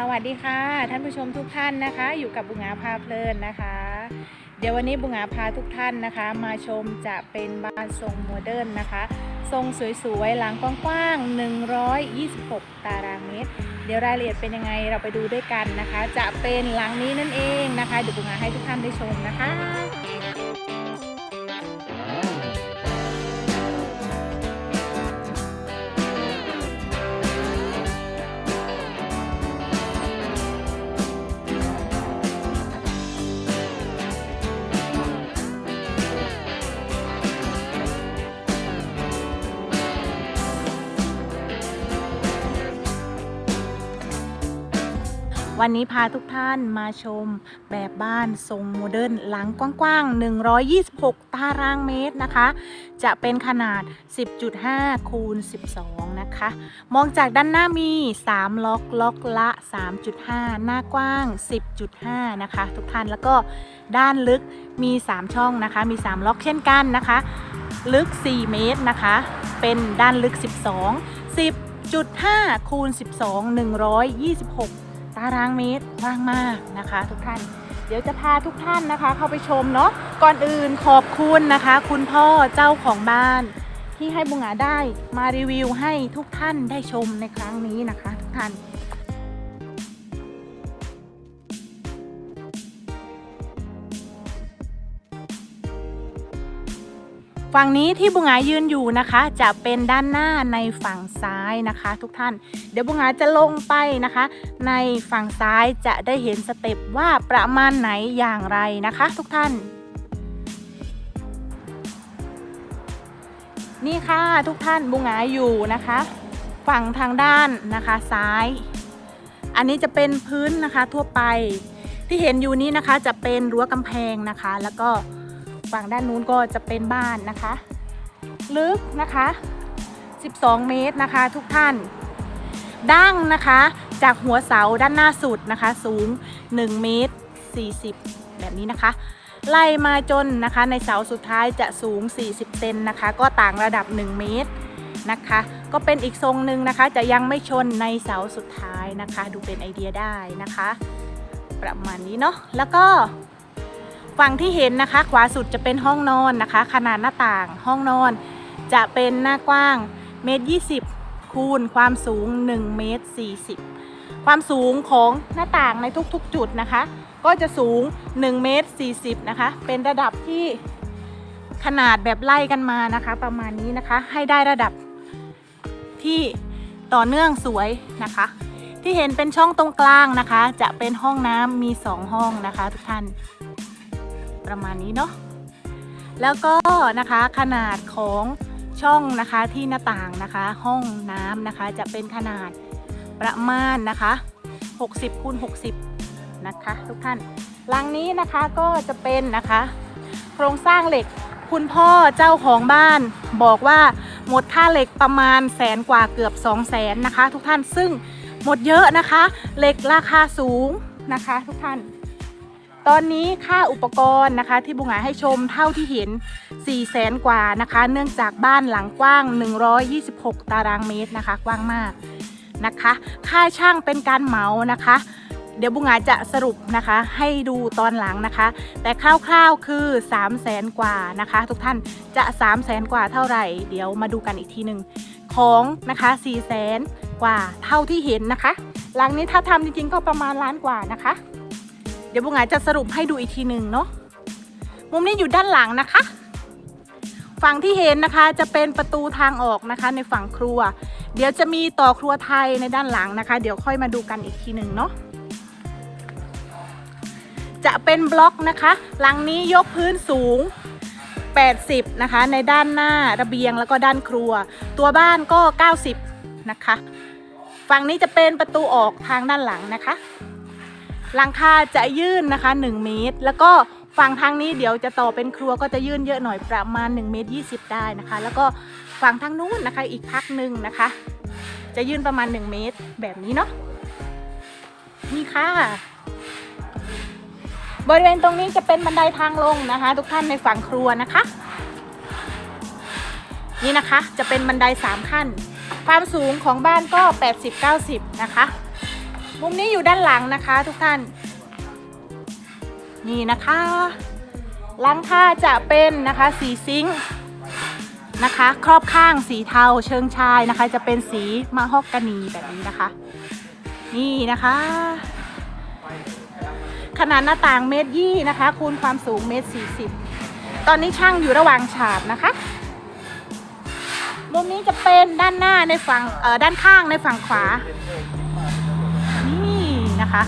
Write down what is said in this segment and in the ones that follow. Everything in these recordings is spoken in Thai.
สวัสดีค่ะ ท่านผู้ชมทุกท่านนะคะ อยู่กับบุงาพาเพลินนะคะ เดี๋ยววันนี้บุงาพาทุกท่านนะคะ มาชมจะเป็นบ้านทรงโมเดิร์นนะคะ ทรงสวยๆหลังกว้างๆ126 ตารางเมตร เดี๋ยวรายละเอียดเป็นยังไงเราไปดูด้วยกันนะคะ จะเป็นหลังนี้นั่นเองนะคะเดี๋ยวบุงาให้ทุกท่านได้ชมนะคะ วันนี้พาทุกท่านมาชมแบบบ้านทรงโมเดิร์นหลังกว้างๆ 126 ตารางเมตรนะคะ จะเป็นขนาด 10.5 คูณ 12 นะคะ มองจากด้านหน้ามี 3 ล็อกล็อกละ 3.5 หน้ากว้าง 10.5 นะคะ ทุกท่านแล้วก็ด้านลึกมี 3 ช่องนะคะ มี 3 ล็อกเช่นกันนะคะ ลึก 4 เมตรนะคะ เป็นด้านลึก 12 10.5คูณ12 126 ตารางเมตรว่างมากนะคะ ทุกท่าน เดี๋ยวจะพาทุกท่านนะคะ เข้าไปชมเนาะก่อนอื่นขอบคุณนะคะ คุณพ่อเจ้าของบ้าน ที่ให้บุงหาได้มารีวิวให้ทุกท่านได้ชมในครั้งนี้นะคะ ทุกท่าน ฝั่งนี้ที่บุงายืนอยู่นะคะ จะเป็นด้านหน้าในฝั่งซ้ายนะคะ ทุกท่าน เดี๋ยวบุงหงาจะลงไปนะคะ ในฝั่งซ้ายจะได้เห็นสเต็ปว่าประมาณไหนอย่างไรนะคะ ทุกท่านนี่ค่ะทุกท่านบุงหงาอยู่นะคะ ฝั่งทางด้านนะคะซ้าย อันนี้จะเป็นพื้นนะคะทั่วไปที่เห็นอยู่นี้นะคะจะเป็นรั้วกำแพงนะคะ แล้วก็ ฝั่งด้านนู้นก็จะเป็นบ้านนะคะ ลึกนะคะ 12 เมตรนะคะทุกท่าน ดั้งนะคะ จากหัวเสาด้านหน้าสุดนะคะ สูง 1 เมตร 40 แบบนี้นะคะ ไล่มาจนนะคะในเสาสุดท้ายจะสูง 40 เซนนะคะ ก็ต่างระดับ 1 เมตรนะคะ ก็เป็นอีกทรงหนึ่งนะคะ จะยังไม่ชนในเสาสุดท้ายนะคะ ดูเป็นไอเดียได้นะคะ ประมาณนี้เนาะแล้วก็ ฝั่งที่เห็นนะคะ ขวาสุดจะเป็นห้องนอนนะคะ ขนาดหน้าต่างห้องนอน จะเป็นหน้ากว้างเมตร20คูณความสูง1เมตร40 ความสูงของหน้าต่างในทุกๆจุดนะคะ ก็จะสูง1เมตร40นะคะ เป็นระดับที่ขนาดแบบไล่กันมานะคะ ประมาณนี้นะคะ ให้ได้ระดับที่ต่อเนื่องสวยนะคะ ที่เห็นเป็นช่องตรงกลางนะคะ จะเป็นห้องน้ำมี 2 ห้องนะคะทุกท่าน ประมาณนี้เนาะแล้วก็นะคะขนาดของช่องนะคะที่หน้าต่างนะคะ ห้องน้ำนะคะจะเป็นขนาดประมาณนะคะ 60คูณ60 นะคะทุกท่านหลังนี้นะคะก็จะเป็นนะคะ โครงสร้างเหล็กคุณพ่อเจ้าของบ้าน บอกว่าหมดค่าเหล็กประมาณแสนกว่าเกือบ 2 0 0แสนนะคะ ทุกท่านซึ่งหมดเยอะนะคะ เหล็กราคาสูงนะคะ ทุกท่าน ตอนนี้ค่าอุปกรณ์นะคะ ที่บุงหาให้ชมเท่าที่เห็น 4 0 0แสนกว่านะคะ เนื่องจากบ้านหลังกว้าง 126 ตารางเมตรนะคะ กว้างมากนะคะ ค่าช่างเป็นการเหมานะคะ เดี๋ยวบุงหงาจะสรุปนะคะ ให้ดูตอนหลังนะคะ แต่คร่าวๆคือ 3 0 0แสนกว่านะคะ ทุกท่านจะ 3 0 0แสนกว่าเท่าไหร่ เดี๋ยวมาดูกันอีกทีหนึ่งของนะคะ4 0 0แสนกว่าเท่าที่เห็นนะคะ หลังนี้ถ้าทำจริงๆก็ประมาณล้านกว่านะคะ เดี๋ยวบุงหงาจะสรุปให้ดูอีกทีหนึ่งเนาะมุมนี้อยู่ด้านหลังนะคะ ฝั่งที่เห็นนะคะจะเป็นประตูทางออกนะคะ ในฝั่งครัว เดี๋ยวจะมีต่อครัวไทยในด้านหลังนะคะ เดี๋ยวค่อยมาดูกันอีกทีหนึ่งเนาะจะเป็นบล็อกนะคะ หลังนี้ยกพื้นสูง 80 นะคะ ในด้านหน้าระเบียงแล้วก็ด้านครัว ตัวบ้านก็ 90 นะคะ ฝั่งนี้จะเป็นประตูออกทางด้านหลังนะคะ หลังคาจะยื่นนะคะ 1 เมตร แล้วก็ฝั่งทางนี้เดี๋ยวจะต่อเป็นครัวก็จะยื่นเยอะหน่อยประมาณ1เมตร20 ได้นะคะ แล้วก็ฝั่งทางนู้นนะคะอีกพักหนึ่งนะคะ จะยื่นประมาณ 1 เมตรแบบนี้เนาะนี่ค่ะ บริเวณตรงนี้จะเป็นบันไดทางลงนะคะ ทุกท่านในฝั่งครัวนะคะ นี่นะคะจะเป็นบันได 3 ขั้น ความสูงของบ้านก็ 80-90 นะคะ มุมนี้อยู่ด้านหลังนะคะทุกท่าน นี่นะคะหลังคาจะเป็นนะคะสีซิงค์นะคะ ครอบข้างสีเทาเชิงชายนะคะ จะเป็นสีมะฮอกกานีแบบนี้นะคะ นี่นะคะ ขนาดหน้าต่างเมตรยี่นะคะ คูณความสูงเมตรสี่สิบตอนนี้ช่างอยู่ระหว่างฉาบนะคะ มุมนี้จะเป็นด้านหน้าในฝั่งเอ่อด้านข้างในฝั่งขวา นะคะ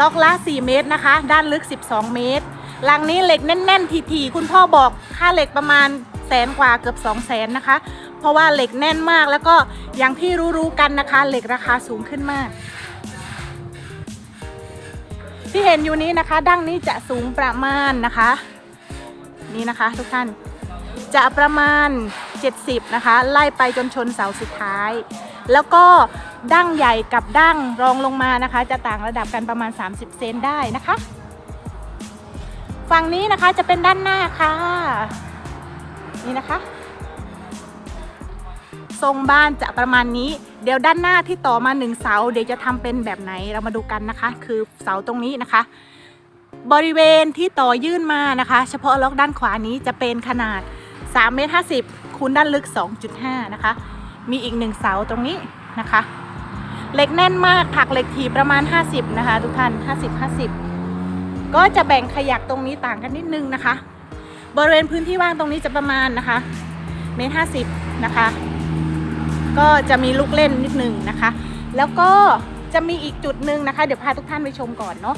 ล็อกละ 4 เมตรนะคะ ด้านลึก 12 เมตรลังนี้เหล็กแน่นๆทีๆคุณพ่อบอกค่าเหล็กประมาณแสนกว่าเกือบ 2 0 0แสนนะคะ เพราะว่าเหล็กแน่นมากแล้วก็อย่างที่รู้ๆกันนะคะ เหล็กราคาสูงขึ้นมาก ที่เห็นอยู่นี้นะคะ ดั้งนี้จะสูงประมาณนะคะ นี่นะคะทุกท่านจะประมาณ 70 นะคะ ไล่ไปจนชนเสาสุดท้าย แล้วก็ดั้งใหญ่กับดั้งรองลงมานะคะ จะต่างระดับกันประมาณ 30 เซนได้นะคะ ฝั่งนี้นะคะจะเป็นด้านหน้าค่ะ นี่นะคะ ทรงบ้านจะประมาณนี้ เดี๋ยวด้านหน้าที่ต่อมาหนึ่งเสา เดี๋ยวจะทำเป็นแบบไหนเรามาดูกันนะคะ คือเสาตรงนี้นะคะบริเวณที่ต่อยื่นมานะคะ เฉพาะล็อกด้านขวานี้จะเป็นขนาด3เมตร50คูณด้านลึก 2.5 นะคะ มีอีกหนึ่งเสาตรงนี้นะคะเหล็กแน่นมากถักเหล็กถีประมาณ 50 นะคะ ทุกท่าน 50 50 ก็จะแบ่งขยักตรงนี้ต่างกันนิดนึงนะคะ บริเวณพื้นที่ว่างตรงนี้จะประมาณนะคะเมตร50นะคะ ก็จะมีลูกเล่นนิดนึงนะคะ แล้วก็จะมีอีกจุดหนึ่งนะคะ เดี๋ยวพาทุกท่านไปชมก่อนเนาะ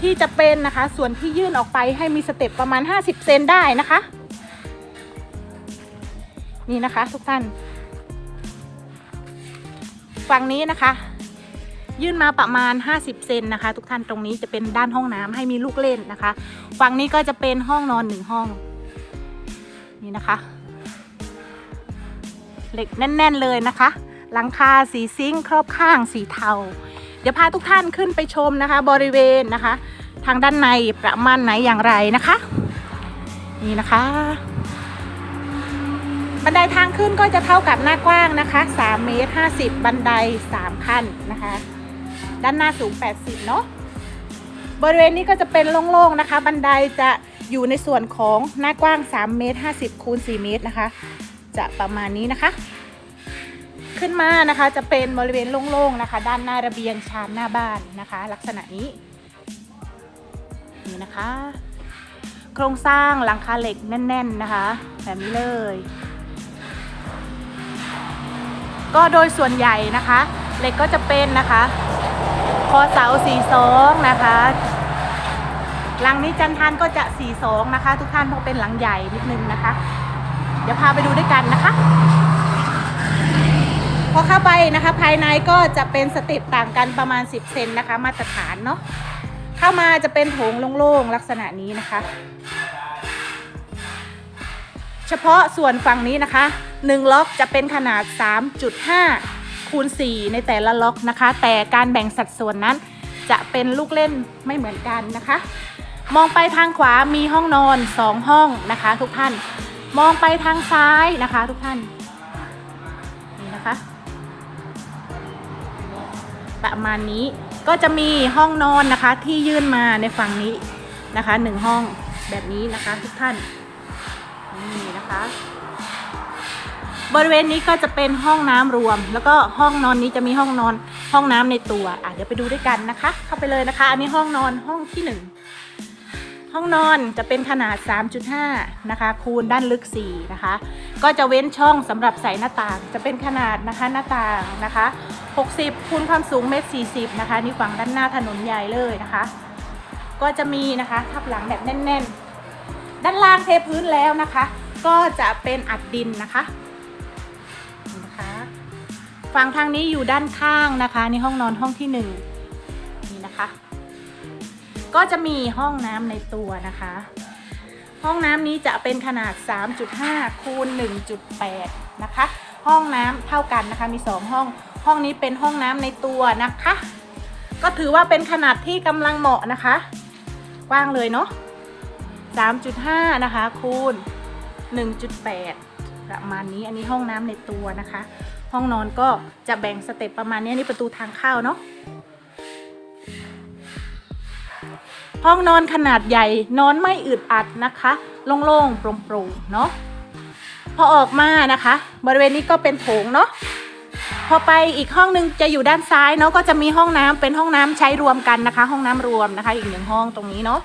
ที่จะเป็นนะคะส่วนที่ยื่นออกไปให้มีสเต็ปประมาณ 50 เซนได้นะคะ นี่นะคะทุกท่าน ฝั่งนี้นะคะ ยื่นมาประมาณ 50 เซนนะคะ ทุกท่านตรงนี้จะเป็นด้านห้องน้ำให้มีลูกเล่นนะคะ ฝั่งนี้ก็จะเป็นห้องนอนหนึ่งห้อง นี่นะคะ เหล็กแน่น ๆเลยนะคะ หลังคาสีซิงค์ครอบข้างสีเทา เดี๋ยวพาทุกท่านขึ้นไปชมนะคะ บริเวณนะคะ ทางด้านในประมาณไหนอย่างไรนะคะ นี่นะคะ บันไดทางขึ้นก็จะเท่ากับหน้ากว้างนะคะ3เมตร50 บันได 3 ขั้นนะคะ ด้านหน้าสูง 80 เนาะบริเวณนี้ก็จะเป็นโล่งๆนะคะ บันไดจะอยู่ในส่วนของหน้ากว้าง3เมตร50คูณ4เมตรนะคะ จะประมาณนี้นะคะ ขึ้นมานะคะจะเป็นบริเวณโล่งๆนะคะ ด้านหน้าระเบียงชานหน้าบ้านนะคะ ลักษณะนี้นี่นะคะ โครงสร้างหลังคาเหล็กแน่น ๆนะคะ แบบนี้เลย ก็โดยส่วนใหญ่นะคะเหล็กก็จะเป็นนะคะ คอเสาสีสองนะคะหลังนี้จันทานก็จะสีสองนะคะ ทุกท่านเพราะเป็นหลังใหญ่นิดนึงนะคะ เดี๋ยวพาไปดูด้วยกันนะคะพอเข้าไปนะคะ ภายในก็จะเป็นสเติปต่างกันประมาณ 10 เซนนะคะ มาตรฐานเนาะเข้ามาจะเป็นโถงโล่งๆลักษณะนี้นะคะ เฉพาะส่วนฝั่งนี้นะคะ 1 ล็อกจะเป็นขนาด 3.5 คูณ 4 ในแต่ละล็อกนะคะ แต่การแบ่งสัดส่วนนั้นจะเป็นลูกเล่นไม่เหมือนกันนะคะ มองไปทางขวามีห้องนอน 2 ห้องนะคะ ทุกท่าน มองไปทางซ้ายนะคะ ทุกท่าน นี่นะคะ ประมาณนี้ก็จะมีห้องนอนนะคะที่ยื่นมาในฝั่งนี้นะคะหนึ่งห้องแบบนี้นะคะทุกท่านนี่นะคะ บริเวณนี้ก็จะเป็นห้องน้ำรวม แล้วก็ห้องนอนนี้จะมีห้องนอนห้องน้ำในตัวอะเดี๋ยวไปดูด้วยกันนะคะ เข้าไปเลยนะคะ อันนี้ห้องนอนห้องที่หนึ่งห้องนอนจะเป็นขนาด 3.5 นะคะ คูณด้านลึก 4 นะคะ ก็จะเว้นช่องสำหรับใส่หน้าต่าง จะเป็นขนาดนะคะหน้าต่างนะคะ 60 คูณความสูงเมตร 40 นะคะ นี่ฝั่งด้านหน้าถนนใหญ่เลยนะคะ ก็จะมีนะคะทับหลังแบบแน่น ๆ ด้านล่างเทพื้นแล้วนะคะ ก็จะเป็นอัดดินนะคะนี่นะคะฝั่งทางนี้อยู่ด้านข้างนะคะในห้องนอนห้องที่หนึ่งนี่นะคะ ก็จะมีห้องน้ำในตัวนะคะ ห้องน้ำนี้จะเป็นขนาด 3.5คูณ1.8 นะคะ ห้องน้ำเท่ากันนะคะมี 2 ห้อง ห้องนี้เป็นห้องน้ำในตัวนะคะ ก็ถือว่าเป็นขนาดที่กำลังเหมาะนะคะ กว้างเลยเนาะ3.5 นะคะคูณ 1.8 ประมาณนี้อันนี้ห้องน้ำในตัวนะคะ ห้องนอนก็จะแบ่งสเต็ปประมาณนี้นี่ประตูทางเข้าเนาะห้องนอนขนาดใหญ่นอนไม่อึดอัดนะคะ โล่งๆโปร่งๆเนาะพอออกมานะคะ บริเวณนี้ก็เป็นโถงเนาะพอไปอีกห้องหนึงจะอยู่ด้านซ้ายเนาะก็จะมีห้องน้ำเป็นห้องน้ำใช้รวมกันนะคะ ห้องน้ำรวมนะคะ อีกหนึ่งห้องตรงนี้เนาะ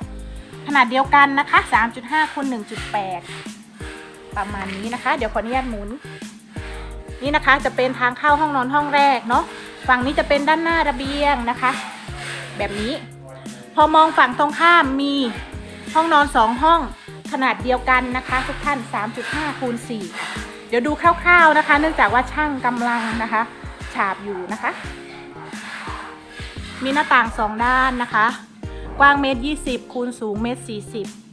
ขนาดเดียวกันนะคะ 3.5คูณ1.8 ประมาณนี้นะคะ เดี๋ยวขออนุญาตหมุน นี่นะคะจะเป็นทางเข้าห้องนอนห้องแรกเนาะฝั่งนี้จะเป็นด้านหน้าระเบียงนะคะ แบบนี้ พอมองฝั่งตรงข้ามมีห้องนอนสองห้องขนาดเดียวกันนะคะ ทุกท่าน 3.5คูณ4เดี๋ยวดูคร่าวๆนะคะ เนื่องจากว่าช่างกำลังนะคะ ฉาบอยู่นะคะ มีหน้าต่างสองด้านนะคะ กว้างเมตร 20คูณสูงเมตร 40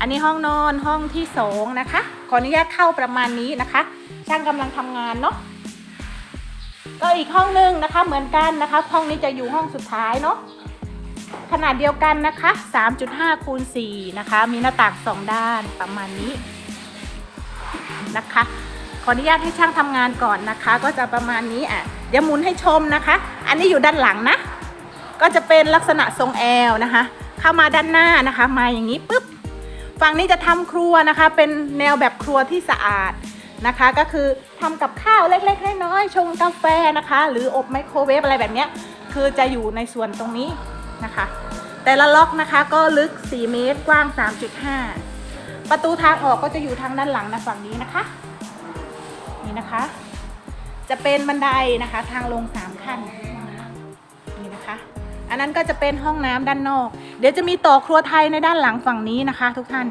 อันนี้ห้องนอนห้องที่สองนะคะ ขออนุญาตเข้าประมาณนี้นะคะ ช่างกำลังทำงานเนาะก็อีกห้องหนึงนะคะเหมือนกันนะคะ ห้องนี้จะอยู่ห้องสุดท้ายเนาะขนาดเดียวกันนะคะ 3.5คูณ4นะคะ มีหน้าต่างสองด้านประมาณนี้นะคะ ขออนุญาตให้ช่างทำงานก่อนนะคะ ก็จะประมาณนี้อะเดี๋ยวหมุนให้ชมนะคะ อันนี้อยู่ด้านหลังนะ ก็จะเป็นลักษณะทรงแอลนะคะ เข้ามาด้านหน้านะคะ มาอย่างนี้ปุ๊บ ฝั่งนี้จะทำครัวนะคะ เป็นแนวแบบครัวที่สะอาดนะคะ ก็คือทำกับข้าวเล็กๆน้อยๆชงกาแฟนะคะ หรืออบไมโครเวฟอะไรแบบนี้คือจะอยู่ในส่วนตรงนี้นะคะ แต่ละล็อกนะคะก็ลึก 4 เมตรกว้าง 3.5 ประตูทางออกก็จะอยู่ทางด้านหลังนะฝั่งนี้นะคะนี่นะคะ จะเป็นบันไดนะคะทางลง 3 ขั้น อันนั้นก็จะเป็นห้องน้ำด้านนอก เดี๋ยวจะมีต่อครัวไทยในด้านหลังฝั่งนี้นะคะ ทุกท่าน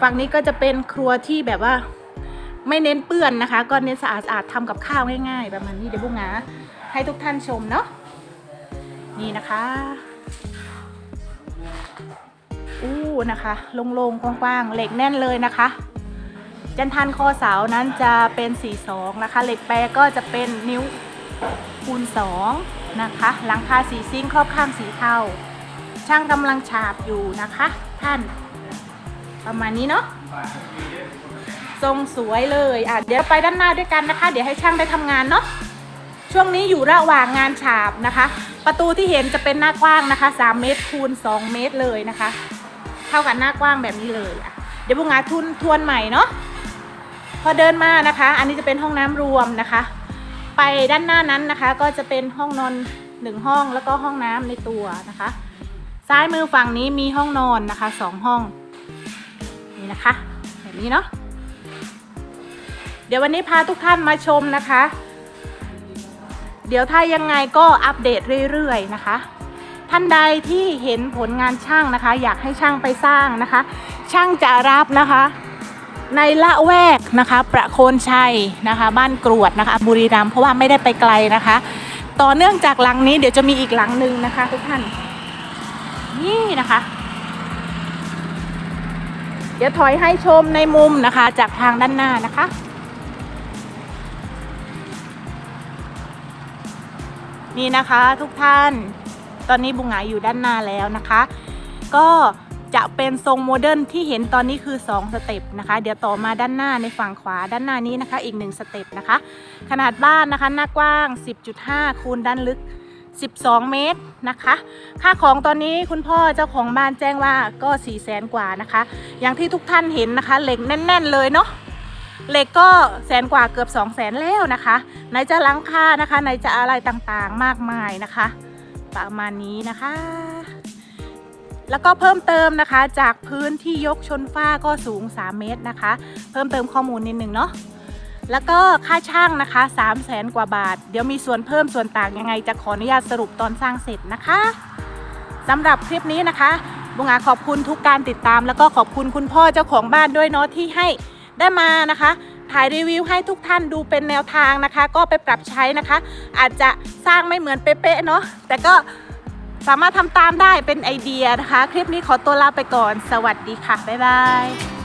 ฝั่งนี้ก็จะเป็นครัวที่แบบว่าไม่เน้นเปื้อนนะคะ ก็เน้นสะอาดสะอาดทำกับข้าวง่ายๆประมาณนี้เดี๋ยวบุ้งหาให้ทุกท่านชมเนาะนี่นะคะอู้นะคะโล่งๆกว้างๆเหล็กแน่นเลยนะคะ จันทันคอเสานั้นจะเป็นสีสองนะคะ เหล็กแปรก็จะเป็นนิ้วคูณสอง นะคะหลังคาสีซิงค์ครอบข้างสีเทาช่างกำลังฉาบอยู่นะคะ ท่าน ประมาณนี้เนาะทรงสวยเลยอะเดี๋ยวไปด้านหน้าด้วยกันนะคะ เดี๋ยวให้ช่างได้ทำงานเนาะช่วงนี้อยู่ระหว่างงานฉาบนะคะ ประตูที่เห็นจะเป็นหน้ากว้างนะคะ 3 เมตรคูณ 2 เมตรเลยนะคะ เท่ากับหน้ากว้างแบบนี้เลยอะเดี๋ยวบุงอาทุนทวนใหม่เนาะพอเดินมานะคะ อันนี้จะเป็นห้องน้ำรวมนะคะ ไปด้านหน้านั้นนะคะ ก็จะเป็นห้องนอนหนึ่งห้องแล้วก็ห้องน้ำในตัวนะคะ ซ้ายมือฝั่งนี้มีห้องนอนนะคะสองห้องนี่นะคะแบบนี้เนาะเดี๋ยววันนี้พาทุกท่านมาชมนะคะ เดี๋ยวถ้ายังไงก็อัปเดตเรื่อยๆนะคะ ท่านใดที่เห็นผลงานช่างนะคะ อยากให้ช่างไปสร้างนะคะ ช่างจะรับนะคะ ในละแวกนะคะ ประโคนชัยนะคะ บ้านกรวดนะคะ บุรีรัมย์เพราะว่าไม่ได้ไปไกลนะคะ ต่อเนื่องจากหลังนี้เดี๋ยวจะมีอีกหลังหนึ่งนะคะ ทุกท่าน นี่นะคะ เดี๋ยวถอยให้ชมในมุมนะคะ จากทางด้านหน้านะคะนี่นะคะทุกท่าน ตอนนี้บุงหงายอยู่ด้านหน้าแล้วนะคะ ก็ จะเป็นทรงโมเดิร์นที่เห็นตอนนี้คือ 2 สเต็ปนะคะ เดี๋ยวต่อมาด้านหน้าในฝั่งขวาด้านหน้านี้นะคะ อีก 1 สเต็ปนะคะ ขนาดบ้านนะคะ หน้ากว้าง 10.5 คูณด้านลึก 12 เมตรนะคะ ค่าของตอนนี้คุณพ่อเจ้าของบ้านแจ้งว่าก็4 0 0แสนกว่านะคะ อย่างที่ทุกท่านเห็นนะคะ เหล็กแน่น ๆ เลยเนาะเหล็กก็แสนกว่าเกือบ 2 0 0แสนแล้วนะคะไหนจะหลังค่านะคะไหนจะอะไรต่างๆมากมายนะคะ ประมาณนี้นะคะ แล้วก็เพิ่มเติมนะคะจากพื้นที่ยกชนฝ้าก็สูง 3 เมตรนะคะ เพิ่มเติมข้อมูลนิดนึงเนาะแล้วก็ค่าช่างนะคะ 3 0 0แสนกว่าบาท เดี๋ยวมีส่วนเพิ่มส่วนต่างยังไงจะขออนุญาตสรุปตอนสร้างเสร็จนะคะสำหรับคลิปนี้นะคะบุงอาขอบคุณทุกการติดตาม แล้วก็ขอบคุณคุณพ่อเจ้าของบ้านด้วยเนาะที่ให้ได้มานะคะถ่ายรีวิวให้ทุกท่านดูเป็นแนวทางนะคะ ก็ไปปรับใช้นะคะ อาจจะสร้างไม่เหมือนเป๊ะๆเนาะแต่ก็ สามารถทำตามได้เป็นไอเดียนะคะ คลิปนี้ขอตัวลาไปก่อน สวัสดีค่ะ บ๊ายบาย